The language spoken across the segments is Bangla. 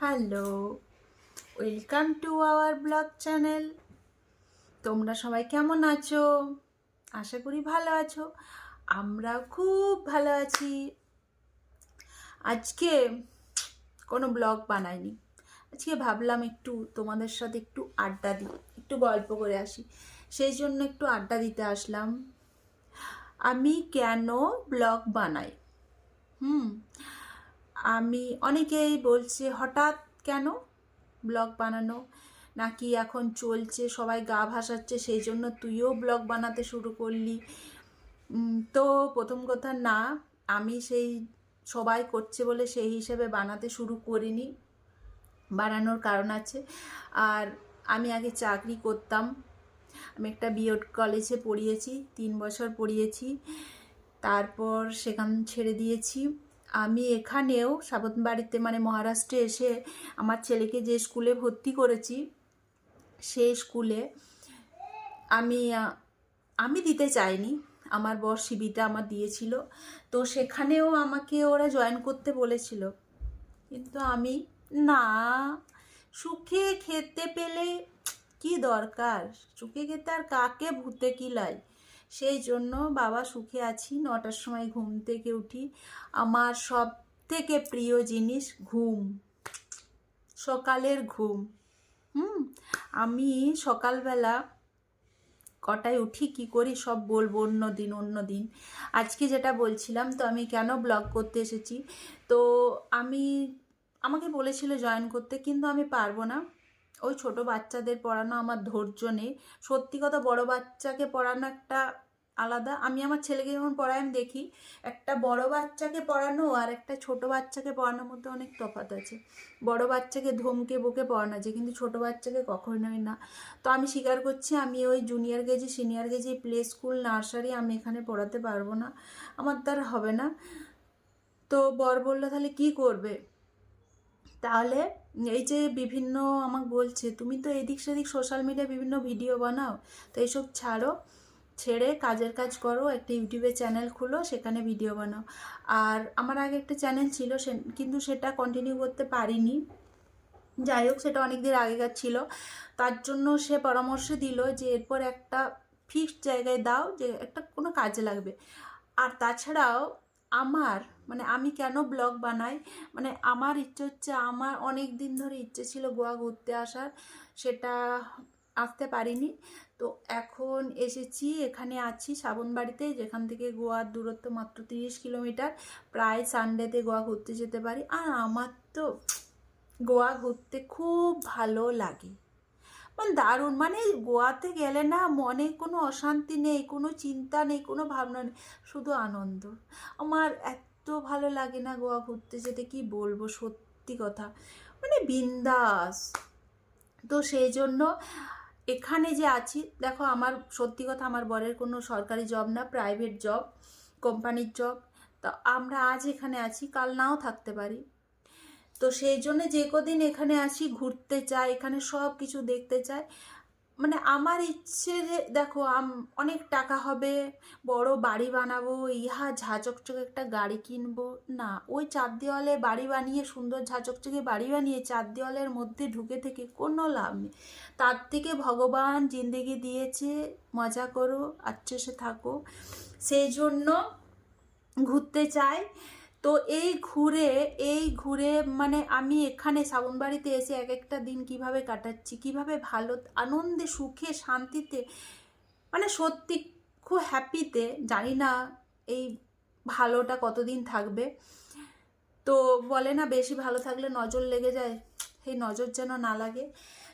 Hello, welcome to our blog channel. তোমরা সবাই কেমন আছো? আশা করি ভালো আছো। আমরা খুব ভালো আছি। আজকে কোনো ব্লগ বানাইনি। আজকে ভাবলাম একটু তোমাদের সাথে একটু আড্ডা দিই একটু গল্প করে আসি। সেই জন্য একটু আড্ডা দিতে আসলাম। আমি কেন ব্লগ বানাই? হুম আমি অনেকেই বলছে, হঠাৎ কেন ব্লগ বানানো? নাকি এখন চলছে, সবাই গা ভাসাচ্ছে সেই জন্য তুইও ব্লগ বানাতে শুরু করলি? তো প্রথম কথা, না, আমি সেই সবাই করছে বলে সেই হিসেবে বানাতে শুরু করিনি। বানানোর কারণ আছে। আর আমি আগে চাকরি করতাম। আমি একটা বিএড কলেজে পড়িয়েছি, তিন বছর পড়িয়েছি। তারপর সেখান ছেড়ে দিয়েছি। আমি এখানেও বাড়িতে মানে মহারাষ্ট্রে এসে আমার ছেলেকে যে স্কুলে ভর্তি করেছি, সেই স্কুলে আমি আমি দিতে চাইনি। আমার বর শিবিটা আমার দিয়েছিল। তো সেখানেও আমাকে ওরা জয়েন করতে বলেছিল। কিন্তু আমি, না, সুখে খেতে পেলে কি দরকার? সুখে খেতে আর কাকে ভূতে কিলাই? সেই জন্য বাবা সুখে আছি। নটার সময় ঘুম থেকে উঠি। আমার সব থেকে প্রিয় জিনিস ঘুম। সকালের ঘুম। হুম? আমি সকালবেলা কটায় উঠি, কি করি সব বলব অন্য দিন অন্য দিন। আজকে যেটা বলছিলাম, তো আমি কেন ব্লগ করতে এসেছি? তো আমি, আমাকে বলেছিল জয়েন করতে, কিন্তু আমি পারব না। ওই ছোট বাচ্চাদের পড়ানো আমার ধৈর্য নেই। সত্যি কথা বড় বাচ্চাকে পড়ানো একটা আলাদা। আমি আমার ছেলেকে যখন পড়াই, আমি দেখি একটা বড় বাচ্চাকে পড়ানো আর একটা ছোট বাচ্চাকে পড়ানোর মধ্যে অনেক তফাৎ আছে। বড় বাচ্চাকে ধমকে বকে পড়ানো যায় কিন্তু ছোট বাচ্চাকে কখনোই না। তো আমি স্বীকার করছি, আমি ওই junior KG senior KG play school nursery আমি এখানে পড়াতে পারব না। আমার দ্বারা হবে না। তো বর বলল, তাহলে কি করবে? তাহলে এই যে বিভিন্ন আমাকে বলছে, তুমি তো এদিক সেদিক সোশ্যাল মিডিয়ায় বিভিন্ন ভিডিও বানাও, তো এইসব ছাড়ো, ছেড়ে কাজের কাজ করো, একটা ইউটিউবে চ্যানেল খুলো, সেখানে ভিডিও বানাও। আর আমার আগে একটা চ্যানেল ছিল, সে, কিন্তু সেটা কন্টিনিউ করতে পারিনি। যাই হোক, সেটা অনেক দিন আগেকার ছিল। তার জন্য সে পরামর্শ দিল যে, এরপর একটা ফিক্সড জায়গায় দাও, যে একটা কোনো কাজে লাগবে। আর তাছাড়াও আমার মানে আমি কেন ব্লগ বানাই? মানে আমার ইচ্ছে হচ্ছে, আমার অনেক দিন ধরে ইচ্ছে ছিল গোয়া ঘুরতে আসার, সেটা আসতে পারিনি। তো এখন এসেছি, এখানে আছি শ্রাবণবাড়িতে, যেখান থেকে গোয়ার দূরত্ব মাত্র তিরিশ কিলোমিটার। প্রায় সানডেতে গোয়া ঘুরতে যেতে পারি। আর আমার তো গোয়া ঘুরতে খুব ভালো লাগে। মানে দারুণ। মানে গোয়াতে গেলে না মনে কোনো অশান্তি নেই, কোনো চিন্তা নেই, কোনো ভাবনা নেই, শুধু আনন্দ। আমার এত ভালো লাগে না গোয়া ঘুরতে যেতে কি বলব সত্যি কথা। মানে বিন্দাস। তো সেই জন্য এখানে যে আছি, দেখো আমার সত্যি কথা আমার বরের কোনো সরকারি জব না প্রাইভেট জব কোম্পানির জব তো আমরা আজ এখানে আছি, কাল নাও থাকতে পারি। তো সেই জন্য যে কদিন এখানে আসি, ঘুরতে চাই, এখানে সব কিছু দেখতে চাই। মানে আমার ইচ্ছে যে, দেখো অনেক টাকা হবে, বড় বাড়ি বানাবো, ইহা ঝাঁচকচকে একটা গাড়ি কিনবো। না, ওই চার দেওয়ালে বাড়ি বানিয়ে, সুন্দর ঝাঁচকচকে বাড়ি বানিয়ে চার দেওয়ালের মধ্যে ঢুকে থেকে কোনো লাভ নেই। তার থেকে ভগবান জিন্দেগি দিয়েছে, মজা করো আচ্ছা সে থাকো। সেই জন্য ঘুরতে চাই। তো এই ঘুরে এই ঘুরে মানে আমি এখানে শ্রাবণবাড়িতে এসে এক একটা দিন কীভাবে কাটাচ্ছি, কীভাবে ভালো আনন্দে, সুখে, শান্তিতে মানে সত্যি খুব হ্যাপিতে জানি না এই ভালোটা কতদিন থাকবে। তো বলে না বেশি ভালো থাকলে নজর লেগে যায়, সেই নজর যেন না লাগে।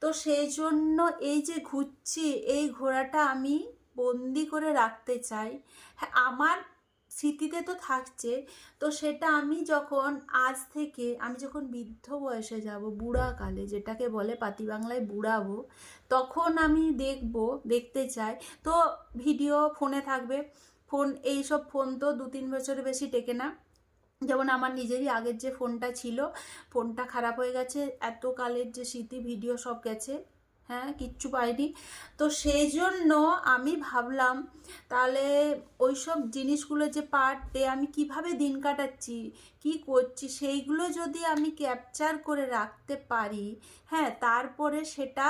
তো সেই জন্য এই যে ঘুরছি, এই ঘোরাটা আমি বন্দি করে রাখতে চাই। হ্যাঁ আমার স্মৃতিতে তো থাকছে, তো সেটা আমি যখন আজ থেকে, আমি যখন বৃদ্ধ বয়সে যাব, বুড়া কালে, যেটাকে বলে পাতি বাংলায় বুড়াবো, তখন আমি দেখব, দেখতে চাই। তো ভিডিও ফোনে থাকবে, ফোন, এইসব ফোন তো দু তিন বছরের বেশি টেকে না। যেমন আমার নিজেরই আগের যে ফোনটা ছিল, ফোনটা খারাপ হয়ে গেছে এত কালের যে স্মৃতি, ভিডিও সব গেছে। হ্যাঁ কিচ্ছু পাইনি। তো সেই জন্য আমি ভাবলাম, তাহলে ওই সব জিনিসগুলো যে পার্ট ডে আমি কীভাবে দিন কাটাচ্ছি, কি করছি, সেইগুলো যদি আমি ক্যাপচার করে রাখতে পারি হ্যাঁ তারপরে সেটা,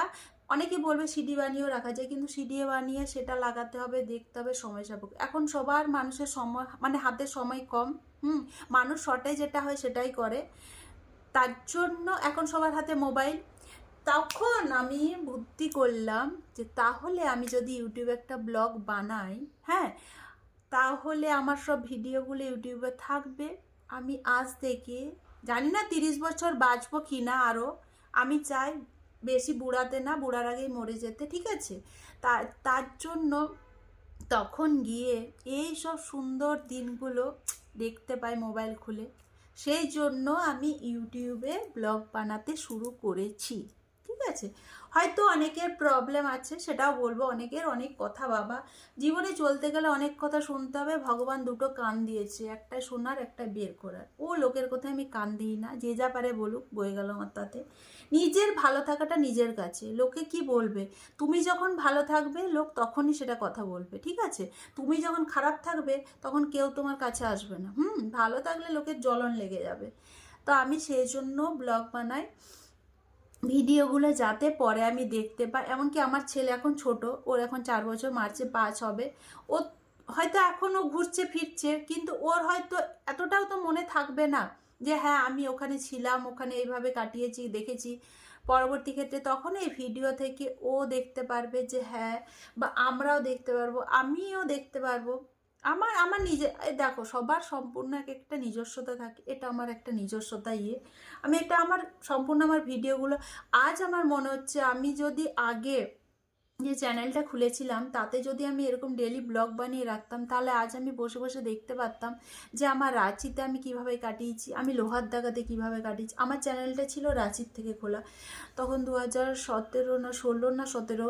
অনেকে বলবে সিডি বানিয়েও রাখা যায়, কিন্তু সিডি বানিয়ে সেটা লাগাতে হবে, দেখতে হবে, সময় সাপেক্ষ। এখন সবার মানুষের সময় মানে হাতে সময় কম, হুম, মানুষ শর্টে যেটা হয় সেটাই করে। তার জন্য এখন সবার হাতে মোবাইল তখন আমি বুদ্ধি করলাম যে তাহলে আমি যদি ইউটিউবে একটা ব্লগ বানাই হ্যাঁ তাহলে আমার সব ভিডিওগুলো ইউটিউবে থাকবে। আমি আজ থেকে, জানি না তিরিশ বছর বাঁচবো কি না আরও আমি চাই বেশি বুড়াতে না, বুড়ার আগেই মরে যেতে, ঠিক আছে? তার তার জন্য তখন গিয়ে এই সব সুন্দর দিনগুলো দেখতে পাই মোবাইল খুলে। সেই জন্য আমি ইউটিউবে ব্লগ বানাতে শুরু করেছি। ঠিক আছে? হয়তো অনেকের প্রবলেম আছে, সেটাও বলব। অনেকের অনেক কথা বাবা। জীবনে চলতে গেলে অনেক কথা শুনতে হবে। ভগবান দুটো কান দিয়েছে, একটা শোনার, একটা বের করার। ও লোকের কথায় আমি কান দিই না। যে যা পারে বলুক, বয়ে গেল আমার তাতে। নিজের ভালো থাকাটা নিজের কাছে। লোকে কি বলবে? তুমি যখন ভালো থাকবে, লোক তখনই সেটা কথা বলবে, ঠিক আছে? তুমি যখন খারাপ থাকবে, তখন কেউ তোমার কাছে আসবে না। হুম, ভালো থাকলে লোকের জ্বলন লেগে যাবে। তো আমি সেই জন্য ব্লগ বানাই। ভিডিওগুলো যাতে পরে আমি দেখতে পাই। এমনকি আমার ছেলে এখন ছোট, ওর এখন চার বছর, মার্চে পাঁচ হবে। ও হয়তো এখনও ঘুরছে, ফিরছে, কিন্তু ওর হয়তো এতটাও তো মনে থাকবে না যে হ্যাঁ আমি ওখানে ছিলাম, ওখানে এইভাবে কাটিয়েছি, দেখেছি। পরবর্তী ক্ষেত্রে তখন এই ভিডিও থেকে ও দেখতে পারবে যে হ্যাঁ বা আমরাও দেখতে পারব, আমিও দেখতে পারব। আমার আমার নিজে দেখো সবার সম্পূর্ণ এক একটা নিজস্বতা থাকে, এটা আমার একটা নিজস্বতা ইয়ে। আমি এটা আমার সম্পূর্ণ আমার ভিডিওগুলো, আজ আমার মনে হচ্ছে আমি যদি আগে যে চ্যানেলটা খুলেছিলাম, তাতে যদি আমি এরকম ডেলি ব্লগ বানিয়ে রাখতাম, তাহলে আজ আমি বসে বসে দেখতে পারতাম যে আমার রাঁচিতে আমি কীভাবে কাটিয়েছি, আমি লোহার দাগাতে কীভাবে কাটিয়েছি। আমার চ্যানেলটা ছিল রাঁচির থেকে খোলা, তখন দু হাজার সতেরো না, ষোলো না, সতেরো।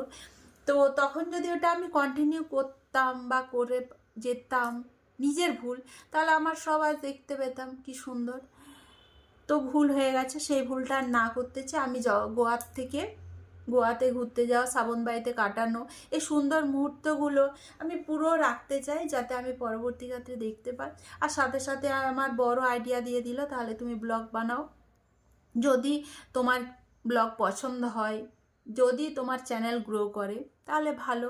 তো তখন যদি ওটা আমি কন্টিনিউ করতাম বা করে যেতাম, নিজের ভুল। তাহলে আমার সব আজ দেখতে পেতাম, কি সুন্দর। তো ভুল হয়ে গেছে, সেই ভুলটা আর না করতে চাই আমি গোয়ার থেকে, গোয়াতে ঘুরতে যাওয়া শ্রাবণ বাড়িতে কাটানো, এই সুন্দর মুহূর্তগুলো আমি পুরো রাখতে চাই, যাতে আমি পরবর্তী ক্ষেত্রে দেখতে পাই। আর সাথে সাথে আমার বড় আইডিয়া দিয়ে দিল, তাহলে তুমি ব্লগ বানাও। যদি তোমার ব্লগ পছন্দ হয়, যদি তোমার চ্যানেল গ্রো করে, তাহলে ভালো।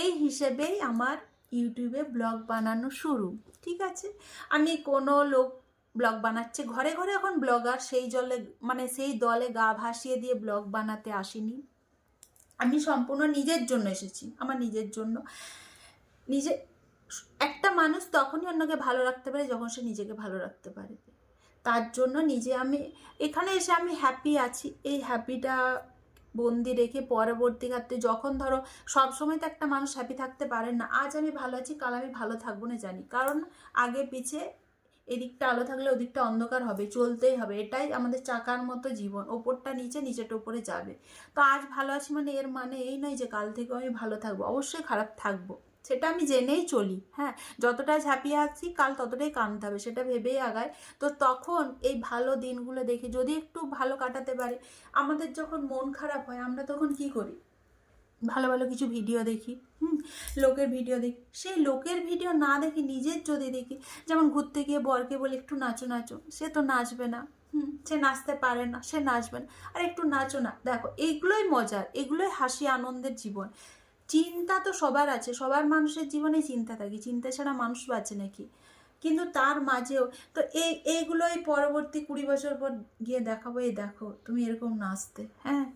এই হিসেবেই আমার ইউটিউবে ব্লগ বানানো শুরু, ঠিক আছে? আমি কোনো লোক ব্লগ বানাচ্ছে, ঘরে ঘরে এখন ব্লগার, সেই জলে মানে সেই দলে গা ভাসিয়ে দিয়ে ব্লগ বানাতে আসিনি। আমি সম্পূর্ণ নিজের জন্য এসেছি, আমার নিজের জন্য। নিজে, একটা মানুষ তখনই অন্যকে ভালো রাখতে পারে যখন সে নিজেকে ভালো রাখতে পারে। তার জন্য নিজে আমি, এখানে এসে আমি হ্যাপি আছি। এই হ্যাপিটা বন্দি রেখে পরবর্তী ক্ষেত্রে যখন ধরো সবসময় তো একটা মানুষ হ্যাপি থাকতে পারে না, আজ আমি ভালো আছি, কাল আমি ভালো থাকব না জানি। কারণ আগে পিছে এদিকটা আলো থাকলে ওদিকটা অন্ধকার হবে, চলতেই হবে। এটাই আমাদের চাকার মতো জীবন, ওপরটা নিচে নিচেটা উপরে যাবে। তো আজ ভালো আছি মানে এর মানে এই নয় যে কাল থেকে আমি ভালো থাকব, অবশ্যই খারাপ থাকব। সেটা আমি জেনেই চলি হ্যাঁ? যতটা ঝাঁপিয়ে আছি, কাল ততটাই কানতে হবে, সেটা ভেবেই আগায় তো তখন এই ভালো দিনগুলো দেখে, যদি একটু ভালো কাটাতে পারে, আমাদের যখন মন খারাপ হয়, আমরা তখন কি করি? ভালো ভালো কিছু ভিডিও দেখি, হুম? লোকের ভিডিও দেখি। সেই লোকের ভিডিও না দেখে নিজের যদি দেখি, যেমন ঘুরতে গিয়ে বরকে বলে, একটু নাচো নাচো। সে তো নাচবে না, হুম? সে নাচতে পারে না, সে নাচবে না। আর, একটু নাচো না। দেখো এইগুলোই মজার, এগুলোই হাসি, আনন্দের জীবন। চিন্তা তো সবার আছে, সবার মানুষের জীবনে চিন্তা থাকে, চিন্তা ছাড়া মানুষ বাঁচে নাকি? কিন্তু তার মাঝেও, তো এই এইগুলোই পরবর্তী কুড়ি বছর পর গিয়ে দেখাবো, এই দেখো, তুমি এরকম নাচতে হ্যাঁ?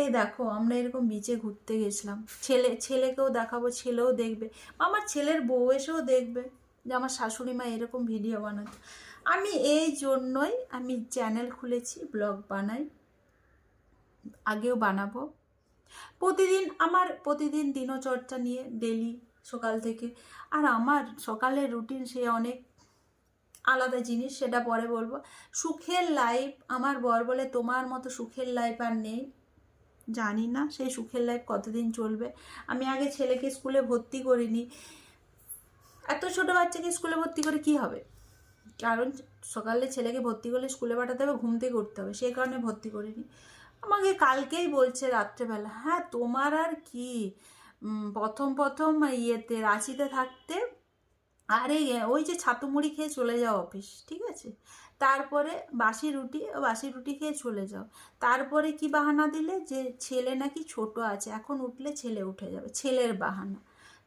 এই দেখো, আমরা এরকম বিচে ঘুরতে গেছিলাম। ছেলে, ছেলেকেও দেখাবো, ছেলেও দেখবে, আমার ছেলের বউ এসেও দেখবে যে আমার শাশুড়ি মা এরকম ভিডিও বানাতো। আমি এই জন্যই আমি চ্যানেল খুলেছি ব্লগ বানাই, আগেও বানাবো। প্রতিদিন আমার প্রতিদিন দিনচর্চা নিয়ে ডেলি সকাল থেকে। আর আমার সকালের রুটিন সে অনেক আলাদা জিনিস, সেটা পরে বলব। সুখের লাইফ আমার বর বলে, তোমার মতো সুখের লাইফ আর নেই। জানি না সেই সুখের লাইফ কতদিন চলবে। আমি আগে ছেলেকে স্কুলে ভর্তি করিনি। এত ছোট বাচ্চাকে স্কুলে ভর্তি করে কি হবে? কারণ সকালে ছেলেকে ভর্তি করলে স্কুলে পাঠাতে হবে, ঘুম থেকে উঠতে হবে। সেই কারণে ভর্তি করিনি। আমাকে কালকেই বলছে রাত্রেবেলা হ্যাঁ তোমার আর কি? প্রথম প্রথম ইয়েতে, রাঁচিতে থাকতে, আরে, ওই যে ছাতু মুড়ি খেয়ে চলে যাও অফিস, ঠিক আছে? তারপরে বাসি রুটি বাসি রুটি খেয়ে চলে যাও। তারপরে কি বাহানা দিলে? যে ছেলে নাকি ছোট আছে, এখন উঠলে ছেলে উঠে যাবে, ছেলের বাহানা।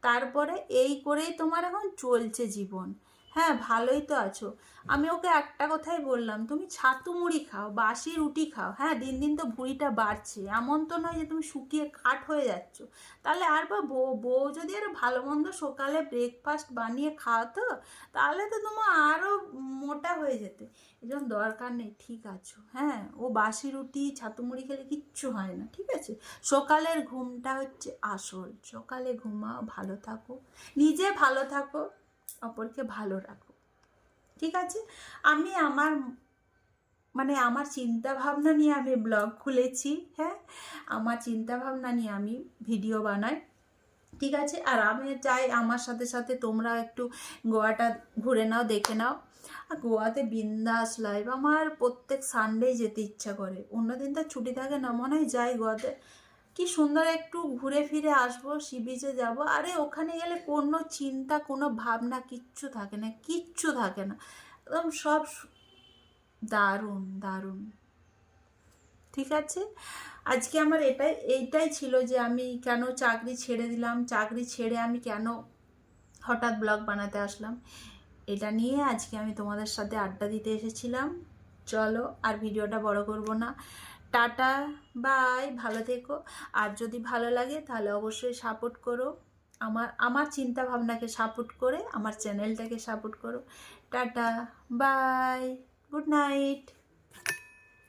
তারপরে এই করেই তোমার এখন চলছে জীবন। হ্যাঁ ভালোই তো আছো। আমি ওকে একটা কথাই বললাম, তুমি ছাতু মুড়ি খাও বাসি রুটি খাও হ্যাঁ দিন দিন তো ভুঁড়িটা বাড়ছে। এমন তো নয় যে তুমি শুকিয়ে কাঠ হয়ে যাচ্ছ। তাহলে আর বা বউ বউ যদি আরও ভালো মন্দ সকালে ব্রেকফাস্ট বানিয়ে খাওয়াতো তাহলে তো তোমার আরও মোটা হয়ে যেতে। এরকম দরকার নেই, ঠিক আছো। হ্যাঁ ও বাসি রুটি, ছাতু মুড়ি খেলে কিচ্ছু হয় না, ঠিক আছে? সকালের ঘুমটা হচ্ছে আসল। সকালে ঘুমাও, ভালো থাকো। নিজে ভালো থাকো। অপরকে ভালো রাখো। ঠিক আছে? আমি আমার মানে আমার চিন্তা ভাবনা নিয়ে আমি ব্লগ খুলেছি হ্যাঁ? আমার চিন্তা ভাবনা নিয়ে আমি ভিডিও বানাই, ঠিক আছে? আর আমি চাই আমার সাথে সাথে তোমরা একটু গোয়াটা ঘুরে নাও, দেখে নাও। গোয়াতে বিন্দাস লাইভ আমার প্রত্যেক সানডে যেতে ইচ্ছা করে। অন্যদিন তো ছুটি থাকে না, মনে হয় যাই গোয়াতে। কি সুন্দর একটু ঘুরে ফিরে আসব সি বিচে যাব। আরে ওখানে গেলে কোনো চিন্তা, কোনো ভাবনা কিচ্ছু থাকে না, কিচ্ছু থাকে না। একদম সব দারুণ দারুণ। ঠিক আছে? আজকে আমার এটাই, এইটাই ছিল যে আমি কেন চাকরি ছেড়ে দিলাম, চাকরি ছেড়ে আমি কেন হঠাৎ ব্লগ বানাতে আসলাম। এটা নিয়ে আজকে আমি তোমাদের সাথে আড্ডা দিতে এসেছিলাম। চলো আর ভিডিওটা বড় করব না। টাটা, বাই, ভালো থেকো। আর যদি ভালো লাগে তাহলে অবশ্যই সাপোর্ট করো। আমার আমার চিন্তা ভাবনাকে সাপোর্ট করে, আমার চ্যানেলটাকে সাপোর্ট করো। Tata, bye good night